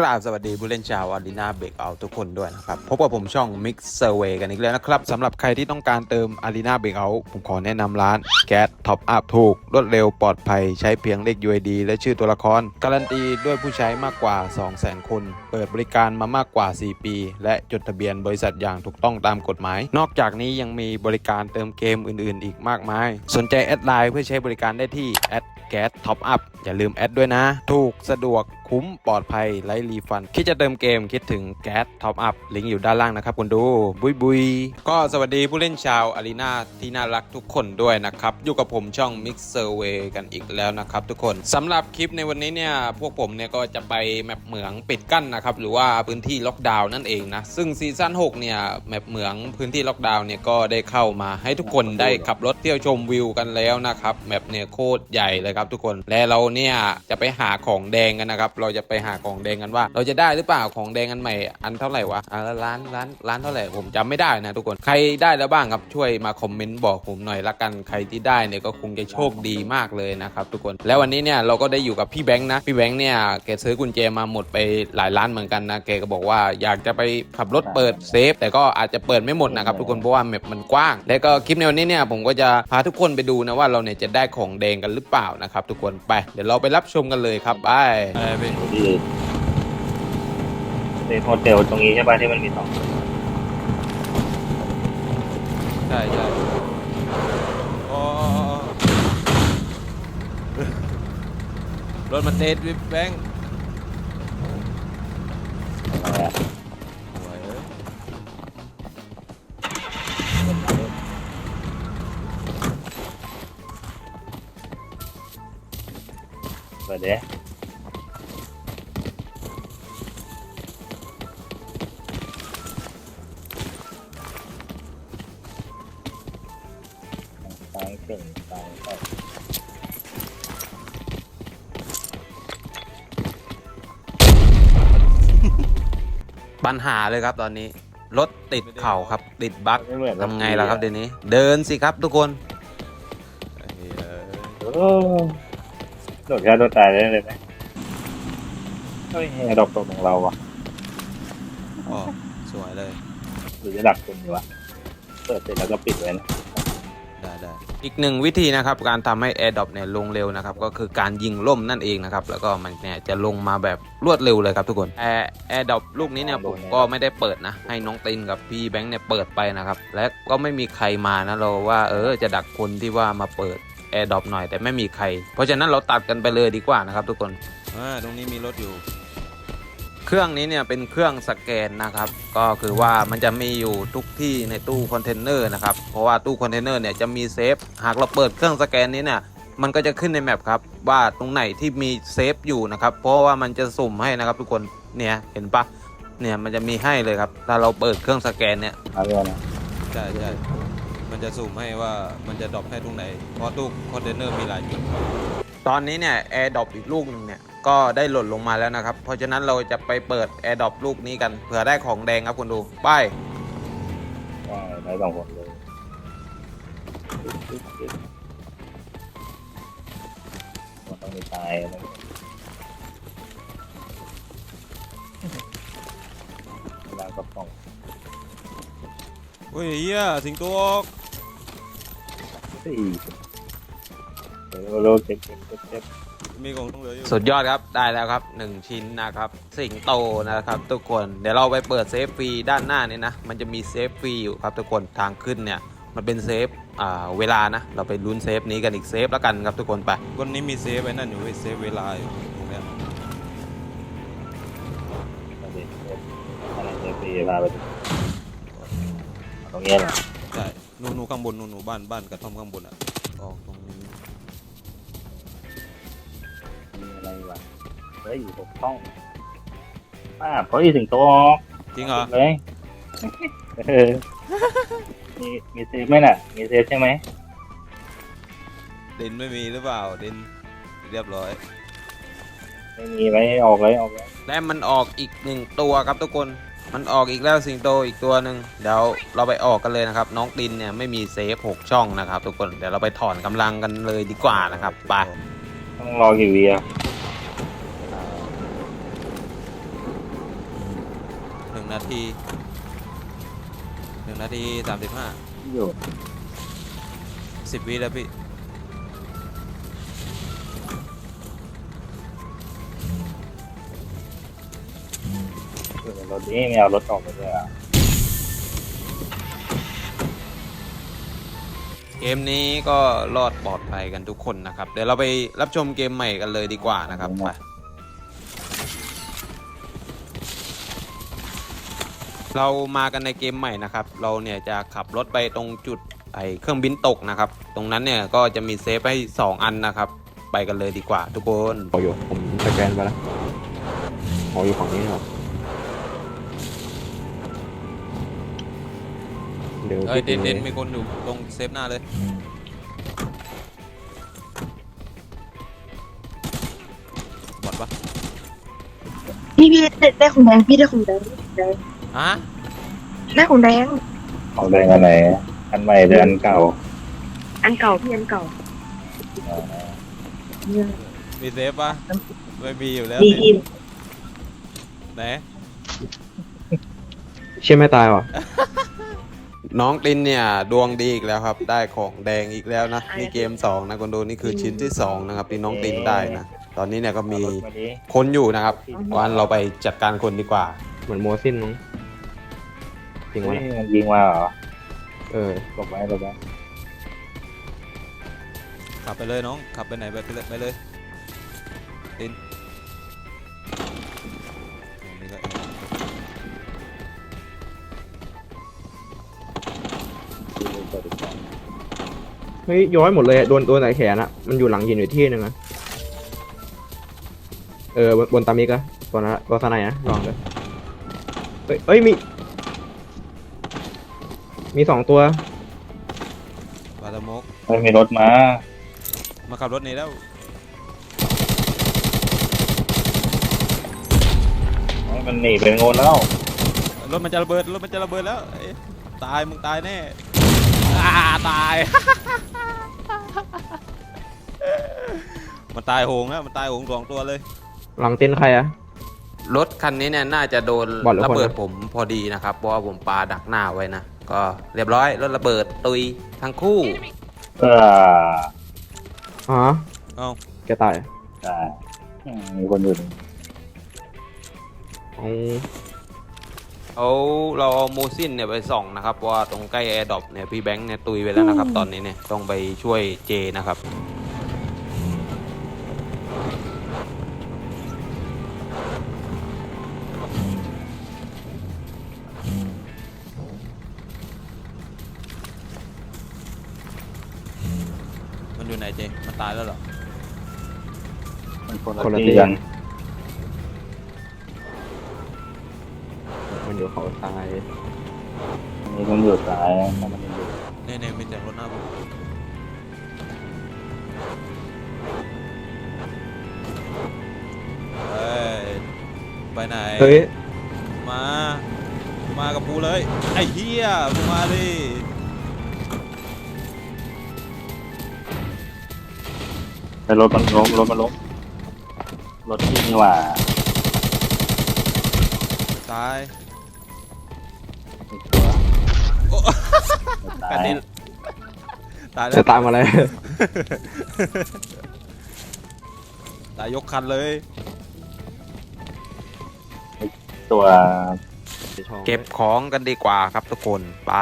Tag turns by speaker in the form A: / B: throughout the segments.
A: กราบสวัสดีผู้เล่นชาวอารีนาเบรกเอาทุกคนด้วยนะครับ พบกับผมช่อง Mix Survey กันอีกแล้วนะครับสำหรับใครที่ต้องการเติมอารีนาเบรกเอาผมขอแนะนำร้านแก๊สท็อปอัพถูก รวดเร็วปลอดภัยใช้เพียงเลข UID และชื่อตัวละคร การันตีด้วยผู้ใช้มากกว่า 200,000 คน เปิดบริการมามากกว่า 4 ปี และจดทะเบียนบริษัทอย่างถูกต้องตามกฎหมาย นอกจากนี้ยังมีบริการเติมเกมอื่น ๆ อีกมากมาย สนใจแอดไลน์เพื่อใช้บริการได้ที่แอดแก๊สท็อปอัพอย่าลืมแอดด้วยนะ ถูกสะดวก คุ้มปลอดภัยไร้รีฟัน คิดจะเติมเกมคิดถึงแก๊สท็อปอัพลิงก์อยู่ด้านล่างนะครับคุณดู บุยบุยก็สวัสดีผู้เล่นชาวอารีนาที่น่ารักทุกคนด้วยนะครับ อยู่กับผมช่อง Mix Survey กันอีกแล้วนะครับทุกคนสำหรับคลิปในวันนี้เนี่ยพวกผมเนี่ยก็จะไปแมปเหมืองปิดกั้นนะครับหรือว่าพื้นที่ล็อกดาวน์นั่นเองนะซึ่งซีซั่น6เนี่ยแมปเหมืองพื้นที่ล็อกดาวน์เนี่ยก็ได้เข้ามาให้ทุกคนได้ขับรถเที่ยวชมวิวกันแล้วนะครับแมปเนี่ยโคตรใหญ่เลยครับทุกคนและเราเนี่ยจะไปหาของแดงกันนะครับเราจะไปหาของแดงกันว่า เราจะได้หรือเปล่าของแดงอันใหม่อันเท่าไหร่วะอะร้านร้านร้านเท่าไหร่ผมจำไม่ได้นะทุกคนใครได้แล้วบ้างครับช่วยมาคอมเมนต์บอกผมหน่อยละกันใครที่ได้เนี่ยก็คงจะโชคดีมากเลยนะครับทุกคนแล้ววันนี้เนี่ยเราก็ได้อยู่กับพี่แบงค์นะพี่แบงค์เนี่ยแกซื้อกุญแจมาหมดไปหลายล้านเหมือนกันนะแกก็บอกว่าอยากจะไปขับรถเปิดเซฟแต่ก็อาจจะเปิดไม่หมดนะครับทุกคนเพราะว่าแมปมันกว้าง แล้วก็คลิปในวันนี้เนี่ยผมก็จะพาทุกคนไปดูนะว่าเราเนี่ยจะได้ของแดงกันหรือเปล่านะครับทุกคนไปเดี๋ยวเราไปรับชมกันเลยครับไปไปไป
B: ที่ในโฮเทลตรงนี้ใช่ป่ะที่มันมีสอง
A: ใช่ใช่โอ้รถมันเตะวิบแบงค์
B: ซ้ายเก่งซ้ายไป
A: ปัญหาเลยครับตอนนี้ รถติดเข่าครับ ติดบั๊ก
B: ไม่เหมือน
A: ทำไงล่ะครับเดี๋ยวนี้ เดินสิครับทุกคน
B: โอ้โดดฆ่าตัวตายได้เลยไหมเฮ้ยไอ้ดอกตกของเราอะ
A: อ๋อสวยเลย
B: หรือจะดักคนอยู่วะเปิดเสร็จแล้วก็ปิดไว้นะ
A: ได้ได้อีกหนึ่งวิธีนะครับการทำให้ Air d r o p เนี่ยลงเร็วนะครับก็คือการยิงล่มนั่นเองนะครับแล้วก็มันเนี่ยจะลงมาแบบรวดเร็วเลยครับทุกคน Air Air d r o p ลูกนี้เนี่ยผมก็ไม่ได้เปิดนะให้น้องตินกับพี่แบงค์เนี่ยเปิดไปนะครับและก็ไม่มีใครมานะเราว่าเออจะดักคนที่ว่ามาเปิด Air d r o p หน่อยแต่ไม่มีใคร เพราะฉะนั้นเราตัดกันไปเลยดีกว่านะครับทุกคน
C: อ่าตรงนี้มีรถอยู่
A: เครื่องนี้เนี่ยเป็นเครื่องสแกนนะครับ ก็คือว่ามันจะมีอยู่ทุกที่ในตู้คอนเทนเนอร์นะครับ เพราะว่าตู้คอนเทนเนอร์เนี่ยจะมีเซฟ หากเราเปิดเครื่องสแกนนี้เนี่ย มันก็จะขึ้นในแมปครับว่าตรงไหนที่มีเซฟอยู่นะครับ เพราะว่ามันจะสุ่มให้นะครับทุกคน เนี่ยเห็นปะเนี่ยมันจะมีให้เลยครับ ถ้าเราเปิดเครื่องสแกนเนี่ย
B: เอาเรื่องนะ
C: ใช่ใช่มันจะสุ่มให้ว่ามันจะดรอปให้ตรงไหน เพราะตู้คอนเทนเนอร์มีหลายจุด
A: ตอนนี้เนี่ยแอร์ดรอปอีกลูกหนึ่งเนี่ยก็ได้หล่นลงมาแล้วนะครับ เพราะฉะนั้นเราจะไปเปิดแอร์ดรอปลูกนี้กันเผื่อได้ของแดงครับคุณดูไป
B: ได้ได้สองคนเลยมันต้องมีตายนะล้างกระป๋อง
C: เฮ้ยเฮียสิงโตออก
B: สี่เดี๋ยว โลเก็บเก็บเก็บเก็บ
C: มีของต้องเหลืออยู่
A: สุดยอดครับได้แล้วครับ 1 ชิ้นนะครับ สิงโตนะครับ ทุกคนเดี๋ยวเราไปเปิดเซฟฟรีด้านหน้านี่นะ มันจะมีเซฟฟรีอยู่ครับทุกคนทางขึ้นเนี่ยมันเป็นเซฟอ่าเวลานะ เราไปลุ้นเซฟนี้กันอีกเซฟแล้วกันครับทุกคนไป
C: วันนี้มีเซฟไว้นั่นอยู่เว้ยเซฟเวลาอยู่ตรงเนี้ย
B: เอาดิเก็บอะไรเก็บฟรีพาไปดิตรงเนี้ยเหรอ
C: ใช่นู่นนู่นข้างบนนู่นนู่นบ้านบ้านกระท่อมข้างบนอะออกตรงนี้
B: เฮ้ยหกช่องป้าพอดีถึงโต๊ะ
C: จริงเหรอ
B: เลยเออมีมีเซฟไหมน่ะ มีเซฟใช่ไหม
C: เดนไม่มีหรือเปล่าเดนเรียบร้อย
B: ไม่มีไหมออกเลยออกเลย
A: และมันออกอีกหนึ่งตัวครับทุกคน มันออกอีกแล้วสิงโตอีกตัวหนึ่งเดี๋ยวเราไปออกกันเลยนะครับ น้องดินเนี่ยไม่มีเซฟหกช่องนะครับ ทุกคน เดี๋ยวเราไปถอนกำลังกันเลยดีกว่านะครับไป
B: ต้องรอกี่วีอะ
A: นาทีหนึ่งนาทีสามสิบห้า
B: อยู่
A: สิบวิแล้วพี่
B: อยู่ในรถนี้ไม่เอารถออกไปด้วยอะ
A: เกมนี้ก็รอดปลอดภัยกันทุกคนนะครับ เดี๋ยวเราไปรับชมเกมใหม่กันเลยดีกว่านะครับไป เรามากันในเกมใหม่นะครับ เราเนี่ยจะขับรถไปตรงจุดไอเครื่องบินตกนะครับ ตรงนั้นเนี่ยก็จะมีเซฟให้สองอันนะครับ ไปกันเลยดีกว่าทุกคน
D: พออยู่ผมสแกนไปแล้วพออยู่ฝั่งนี้ครับเดี๋ยว
A: เอ้ยเด่นเด่นมีคนอยู่ตรงเซฟหน้าเลย บอดปะ
E: พี่พี่ได้ได้ของแดงพี่ได้ของแดงได้ของแดง
A: ฮะ
E: ได้ของแดง
B: ของแดงอันไหน อันใหม่หรืออันเก่า
E: อันเก่าพี่อันเก่า
B: อ่า
E: เนี่ย
A: มีเซฟปะไม่มีอยู่แล้ว
E: ดีดี
A: ไหน
D: เชื่อไม่ตายว่ะ น้องตินเนี่ย ดวงดีอีกแล้วครับ ได้ของแดงอีกแล้วนะนี่เกมสองนะคนดูนี่คือชิ้นที่สองนะครับที่น้องตินได้นะตอนนี้เนี่ยก็มี
B: เอารถมาดิ
A: คนอยู่นะครับวันเราไปจัดการคนดีกว่า
D: เหมือนโมซินมั้ง จริงวะ
B: เฮ้ยมันยิงมาเหรอ
D: เออ
B: หลบไว้หลบไว้
A: ขับไปเลยน้อง ขับไปไหนไปเลยไปเลยตินโอ้นี่ก็
D: เฮ้ยย้อยหมดเลยอะโดนโดนไหนแขนอะมันอยู่หลังหินอยู่ที่หนึงอะเออบนบนตามิกอะตัวนั้นอะตัวสไนด์นะลองเลยเฮ้ยเอ้ยมี มีสองตัว
A: ปาตะมก
B: ไม่มีรถมา
A: มาขับรถนี้แล้ว
B: ให้มันหนีไปโงนแล้ว
A: รถมันจะระเบิดรถมันจะระเบิดแล้วเอ้ยตายมึงตายแน่อ่าตาย มันตายโหงแล้วมันตายโหงสองตัวเลย
D: หลังเต็นท์ใครอะ
A: รถคันนี้เนี่ยน่าจะโดน
D: บอดหรือ
A: ระ
D: คนนะ
A: เบิดผมพอดีนะครับ เพราะว่าผมปาดักหน้าไว้นะ ก็เรียบร้อยรถระเบิดตุยทั้งคู่
B: เออ
D: อ๋อ
A: เอ้า
D: แกตาย
B: ได้อืมมีคนอยู่นี่
D: อ๋อ
A: เอาเราเอาโมซินเนี่ยไปส่องนะครับเพราะว่าตรงใกล้แอร์ดรอปเนี่ยพี่แบงค์เนี่ยตุยไปแล้วนะครับตอนนี้เนี่ยต้องไปช่วยเจนะครับ ตายแล้วเหรอ
B: มันคนละ
D: คนละ
B: ที่
D: ที่
B: กั
D: กันนมันอยู่เขาตาย
B: อันนี้มันอยู่ซ้ายถ้ามันอยู่
A: เนี่ยเนี่ยมีแต่รถหน้าผมเฮ้ยไปไหน
D: เฮ้ย
A: มา มากับกูเลย ไอ้เหี้ยมึงมาดิ
B: ไปรถมันล้มรถมันล้มรถที่นี่หว่า
A: ตาย
B: อีกตัว
A: โอ้
B: ตา
A: กัน
B: ย
A: ดิตายแล้
D: จะ
A: ว
D: ตามอะไร
A: ตายยกคันเลย
B: ตัว
A: เก็บของกันดีกว่าครับทุกคนไป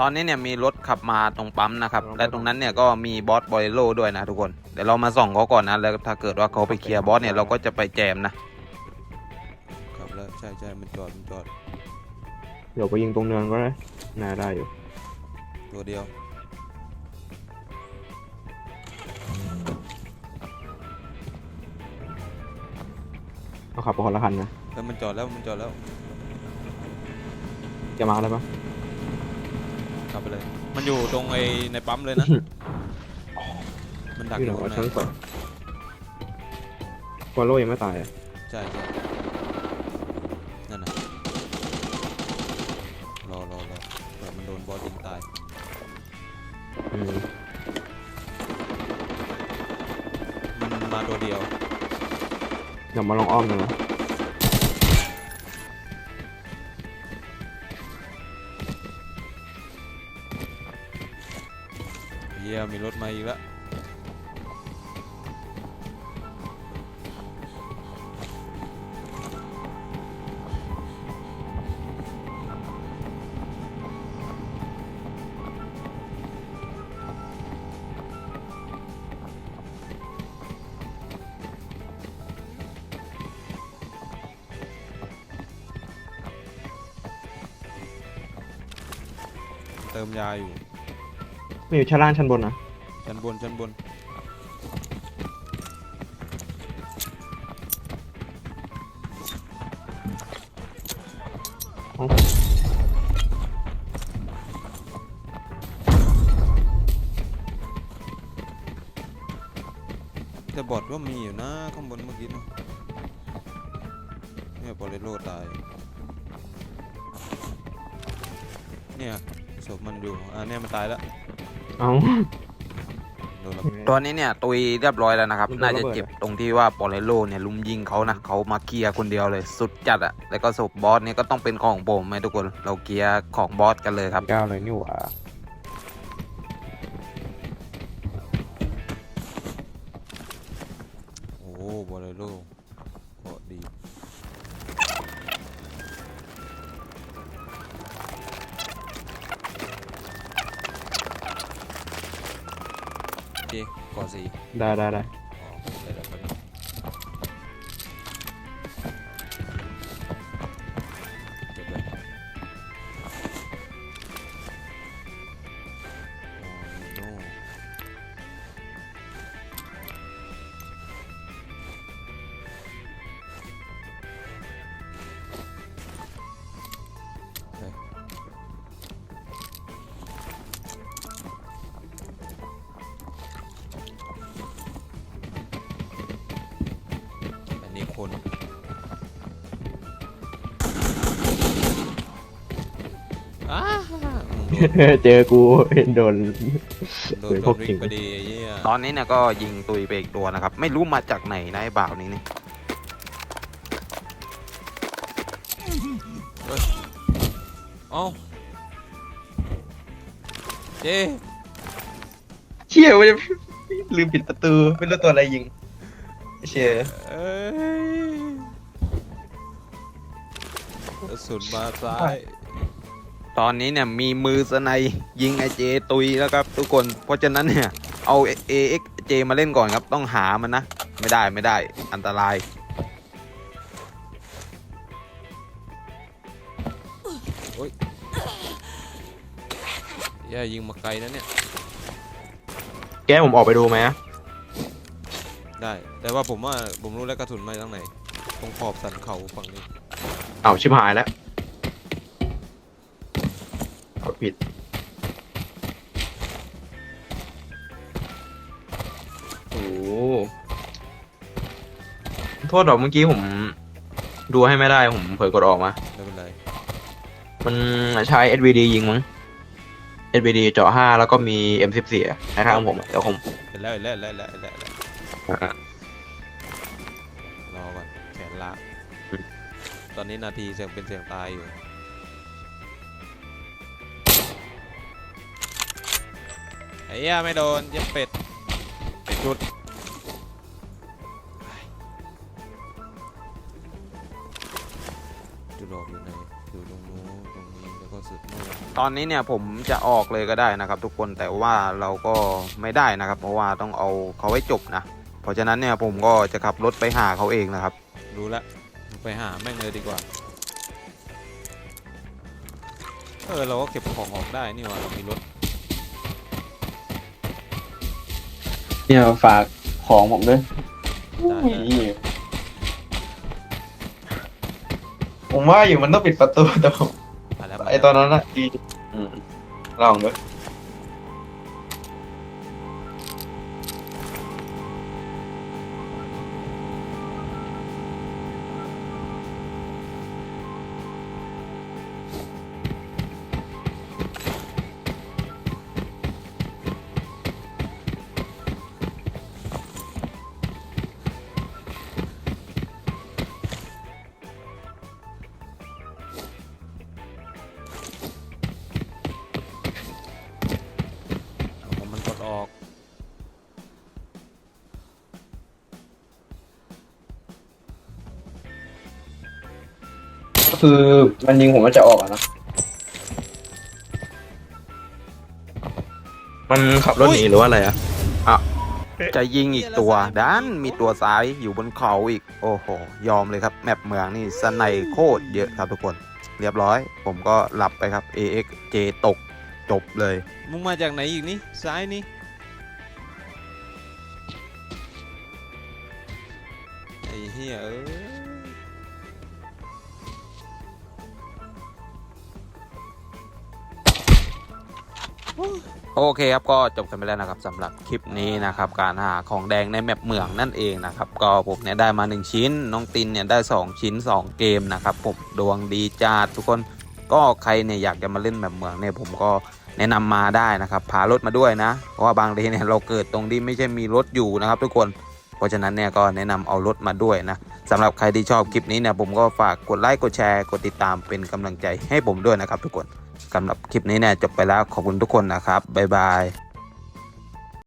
A: ตอนนี้เนี่ยมีรถขับมาตรงปั๊มนะครับ และตรงนั้นเนี่ยก็มีบอสบอยโลด้วยนะทุกคน เดี๋ยวเรามาส่องเขาก่อนนะ แล้วถ้าเกิดว่าเขาไปเคลียร์บอสเนี่ยเราก็จะไปแจมนะ ครับแล้วใช่ใช่มันจอดมันจอด
D: เดี๋ยวไปยิงตรงเนินก็ได้น่าได้อยู่
A: ตัวเดียว
D: เอาขับไปคนละคันนะ
A: แล้วมันจอดแล้วมันจอดแล้ว
D: จะมาอะไรปะ
A: ขับไปเลย มันอยู่ตรงไอ้ในปั๊มเลยนะ
C: มันดัก
D: อ
C: อยู่ยู่
D: ไหนวะ
C: ข้าง
D: ชั้น
C: ใน
D: สองฟอลโล่ยังไม่ตายอะ
C: ใช่ใช่นั่นน่ะรอรอรอเผื่อมันโดนบอสยิงตาย
D: อืม
C: มันมาตัวเดียว
D: เดี๋ยวมาลองอ้อมกันนะ
C: ฮียมีรถมาอีกแล้วเติมยาอยู่
D: ไม่อยู่ชั้นล่างชั้นบนนะ
C: ชั้นบนชั้นบน แต่บอดก็มีอยู่นะข้างบนเมื่อกี้นะเนี่ยบอลเลโลตาย เนี่ยศพมันอยู่อ่าเนี่ยมันตายแล้ว
D: เอ้า
C: โดนระ
A: ตอนนี้เนี่ยตุยเรียบร้อยแล้วนะครับ
D: มันโดน
A: น่าจะ
D: ระเบิด
A: เจ็บ
D: เหรอ
A: ตรงที่ว่าปอเลโลเนี่ยลุมยิงเขานะเขามาเคลียร์คนเดียวเลย สุดจัดอะแล้วก็ศพบอสเนี่ยก็ต้องเป็นของผมไหมทุกคน เราเคลียร์ของบอสกันเลยครับ
D: ก้าวเลยนี่หว่า
C: โอ้บอลเลโล โอเคน อ้าโดน
D: เจอกูโดน
C: โดน
D: เฮ้ย
C: โด
D: พวนก
C: วิ่
D: จริ
C: ง
D: ง
C: พอดีไอ้เหี้ย
A: ตอนนี้เนี่ยก็ยิงตุยไปอีกตัวนะครับ ไม่รู้มาจากไหนนะไอ้บ่าวนี้นี่
C: เอ้าเจ
D: เชี่ยว่าจะลืมปิดประตู ไม่รู้ตัวอะไรยิงเชี่ย
C: เอ้ย สุนมาซ้าย
A: ตอนนี้เนี่ยมีมือสไนยยิงไอเจตุยแล้วครับทุกคน เพราะฉะนั้นเนี่ยเอาเอเอ็กเจมาเล่นก่อนครับต้องหามันนะ ไม่ได้ไม่ได้อันตราย
C: อย่ายิงมาไกลนะเนี่ย
D: แกผมออกไปดูไหม
C: ได้ แต่ว่าผมว่าผมรู้แล้วกระสุนมาจากไหนตรงขอบสันเขาฝั่งนี้
D: เอาชิบหายแล้วกดผิด โอ้โหโทษดอกเมื่อกี้ผม ดูให้ไม่ได้ผมเผลอกดออกมา
C: ไม่เป็นไร
D: มันใช้ SVD ยิงมั้ง SVD เจาะห้าแล้วก็มี M14 อะในข้างผมอะเดี๋ยวผม
C: เห็นแล้วเห็นแล้วเห็นแล้วเห็นแล้วเห็นแล้ว
D: อะ
C: ตอนนี้นาทีเสียงเป็นเสียงตายอยู่ ไอ้เหี้ยไม่โดนเย็บเป็ดจุด จุดออกอยู่ไหนอยู่ตรงนู้นตรงนี้แล้วก็สุดนู่น
A: ตอนนี้เนี่ยผมจะออกเลยก็ได้นะครับ ทุกคนแต่ว่าเราก็ไม่ได้นะครับ เพราะว่าต้องเอาเขาไว้จบนะ เพราะฉะนั้นเนี่ยผมก็จะขับรถไปหาเขาเองนะครับ
C: รู้แล้ว ไปหาแม่งเลยดีกว่า เออ เราก็เก็บของออกได้นี่หว่าเรามีรถ
B: เนี่ยฝากของผมด้วย
C: ได้ได้
D: ผมว่าอยู่มันต้องปิดประตูแต่ผม
C: มาแล้ว
D: ไอตอนนั้นอะดีลองด้วย คือมันยิงผมมันจะออกอะนะมันขับรถหนีหรือว่าอะไรอะ
A: จะยิงอีกตัวดันมีตัวซ้ายอยู่บนเขาอีก โอ้โห ยอมเลยครับ แมปเมืองนี่สไนโคตรเยอะครับทุกคน เรียบร้อย ผมก็หลับไปครับ AXJ ตกจบเลย
C: มึงมาจากไหนอีกนี่ ซ้ายนี่ไอ้เหี้ยเอ้ย
A: โอเคครับก็จบกันไปแล้วนะครับสำหรับคลิปนี้นะครับการหาของแดงในแมปเมืองนั่นเองนะครับก็ผมเนี่ยได้มา 1 ชิ้น น้องตินเนี่ยได้ 2 ชิ้น 2 เกมนะครับผมดวงดีจัดทุกคนก็ใครเนี่ยอยากจะมาเล่นแมปเมืองเนี่ยผมก็แนะนำมาได้นะครับพารถมาด้วยนะ เพราะว่าบางทีเนี่ยเราเกิดตรงที่ไม่ใช่มีรถอยู่นะครับ ทุกคนเพราะฉะนั้นเนี่ยก็แนะนำเอารถมาด้วยนะสำหรับใครที่ชอบคลิปนี้เนี่ยผมก็ฝากกดไลค์กดแชร์กดติดตามเป็นกำลังใจให้ผมด้วยนะครับทุกคน สำหรับคลิปนี้เนี่ยจบไปแล้วขอบคุณทุกคนนะครับบ๊ายบาย